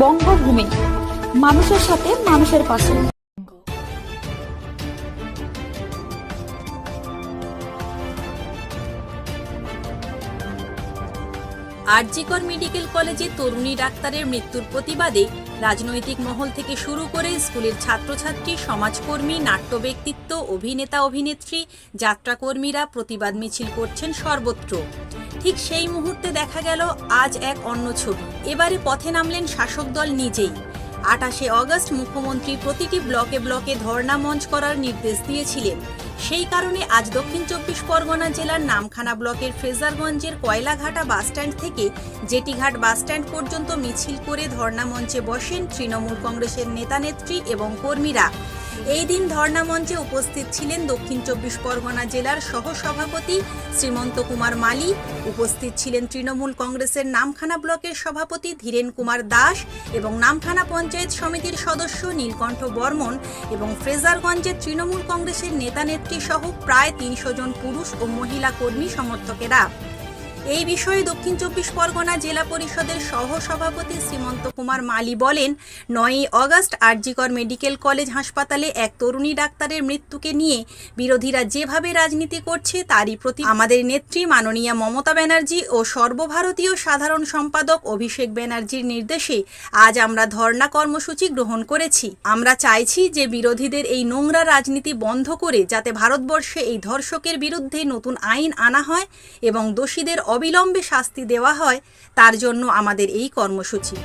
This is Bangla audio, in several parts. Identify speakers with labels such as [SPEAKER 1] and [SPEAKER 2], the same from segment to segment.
[SPEAKER 1] বঙ্গভূমি। মানুষের সাথে মানুষের পাশে।
[SPEAKER 2] আরজিকর মেডিকেল কলেজে তরুণী ডাক্তারের মৃত্যুর প্রতিবাদে রাজনৈতিক মহল থেকে শুরু করে স্কুলের ছাত্রছাত্রী, সমাজকর্মী নাট্য ব্যক্তিত্ব অভিনেতা, অভিনেত্রী, যাত্রাকর্মীরা প্রতিবাদ মিছিল করছেন সর্বত্র। ঠিক সেই মুহূর্তে দেখা গেল আজ এক অন্য ছবি। এবারে পথে নামলেন শাসক দল নিজেই। আটাশে অগস্ট মুখ্যমন্ত্রী প্রতিটি ব্লকে ব্লকে ধর্ণা মঞ্চ করার নির্দেশ দিয়েছিলেন। সেই কারণে আজ দক্ষিণ চব্বিশ পরগনা জেলার নামখানা ব্লকের ফ্রেজারগঞ্জের কয়লাঘাটা বাসস্ট্যান্ড থেকে জেটিঘাট বাসস্ট্যান্ড পর্যন্ত মিছিল করে ধর্ণা মঞ্চে বসেন তৃণমূল কংগ্রেসের নেতানেত্রী এবং কর্মীরা। এই দিন ধর্ণা মঞ্চে উপস্থিত ছিলেন দক্ষিণ চব্বিশ পরগনা জেলার সহসভাপতি শ্রীমন্ত কুমার মালি। উপস্থিত ছিলেন তৃণমূল কংগ্রেসের নামখানা ব্লকের সভাপতি ধীরেন কুমার দাস এবং নামখানা পঞ্চায়েত সমিতির সদস্য নীলকণ্ঠ বর্মন এবং ফ্রেজারগঞ্জের তৃণমূল কংগ্রেসের নেতানেত্রী সহ প্রায় তিনশো জন পুরুষ ও মহিলা কর্মী সমর্থকেরা। এই বিষয়ে দক্ষিণ চব্বিশ পরগনা জেলা পরিষদের সহ সভাপতি শ্রীমন্ত কুমার মালি বলেন, নয়ই অগস্ট আরজিকর মেডিকেল কলেজ হাসপাতালে এক তরুণী ডাক্তারের মৃত্যুকে নিয়ে বিরোধীরা যেভাবে রাজনীতি করছে, তারই প্রতি আমাদের নেত্রী মাননীয়া মমতা ব্যানার্জি ও সর্বভারতীয় সাধারণ সম্পাদক অভিষেক ব্যানার্জির নির্দেশে আজ আমরা ধর্ণা কর্মসূচি গ্রহণ করেছি। আমরা চাইছি যে বিরোধীদের এই নোংরা রাজনীতি বন্ধ করে যাতে ভারতবর্ষে এই ধর্ষকের বিরুদ্ধে নতুন আইন আনা হয় এবং দোষীদের অবিলম্বে শাস্তি দেওয়া হয় তার জন্য আমাদের এই কর্মসূচি।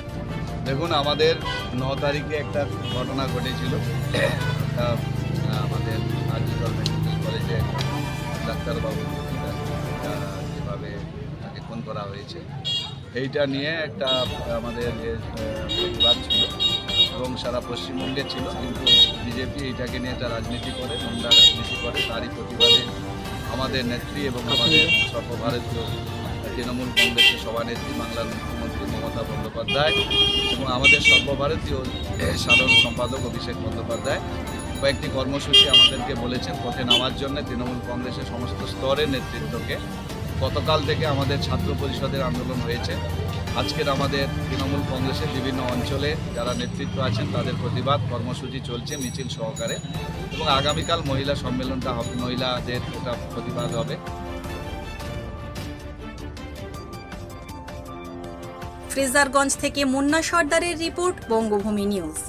[SPEAKER 3] দেখুন আমাদের ন তারিখে একটা ঘটনা ঘটেছিল। একটা, আমাদের মেডিকেল কলেজে ডাক্তারবাবু যেভাবে তাকে খুন করা হয়েছে এইটা নিয়ে একটা আমাদের যে প্রতিবাদ ছিল এবং সারা পশ্চিমবঙ্গে ছিল কিন্তু বিজেপি এইটাকে নিয়ে একটা রাজনীতি করে নোংরা রাজনীতি করে তারই প্রতিবাদে আমাদের নেত্রী এবং আমাদের সর্বভারতীয় তৃণমূল কংগ্রেসের সভানেত্রী বাংলার মুখ্যমন্ত্রী মমতা বন্দ্যোপাধ্যায় এবং আমাদের সর্বভারতীয় সাধারণ সম্পাদক অভিষেক বন্দ্যোপাধ্যায় কয়েকটি কর্মসূচি আমাদেরকে বলেছেন পথে নামার জন্য তৃণমূল কংগ্রেসের সমস্ত স্তরের নেতৃত্বকে। গতকাল থেকে আমাদের ছাত্র পরিষদের আন্দোলন হয়েছে। আজকের আমাদের তৃণমূল কংগ্রেসের বিভিন্ন অঞ্চলে যারা নেতৃত্ব আছেন তাদের প্রতিবাদ, কর্মসূচি চলছে মিছিল সহকারে এবং আগামীকাল মহিলা সম্মেলনটা হবে, মহিলাদের একটা প্রতিবাদ হবে।
[SPEAKER 2] ফ্রেজারগঞ্জ থেকে মুন্না সর্দারের রিপোর্ট বঙ্গভূমি নিউজ।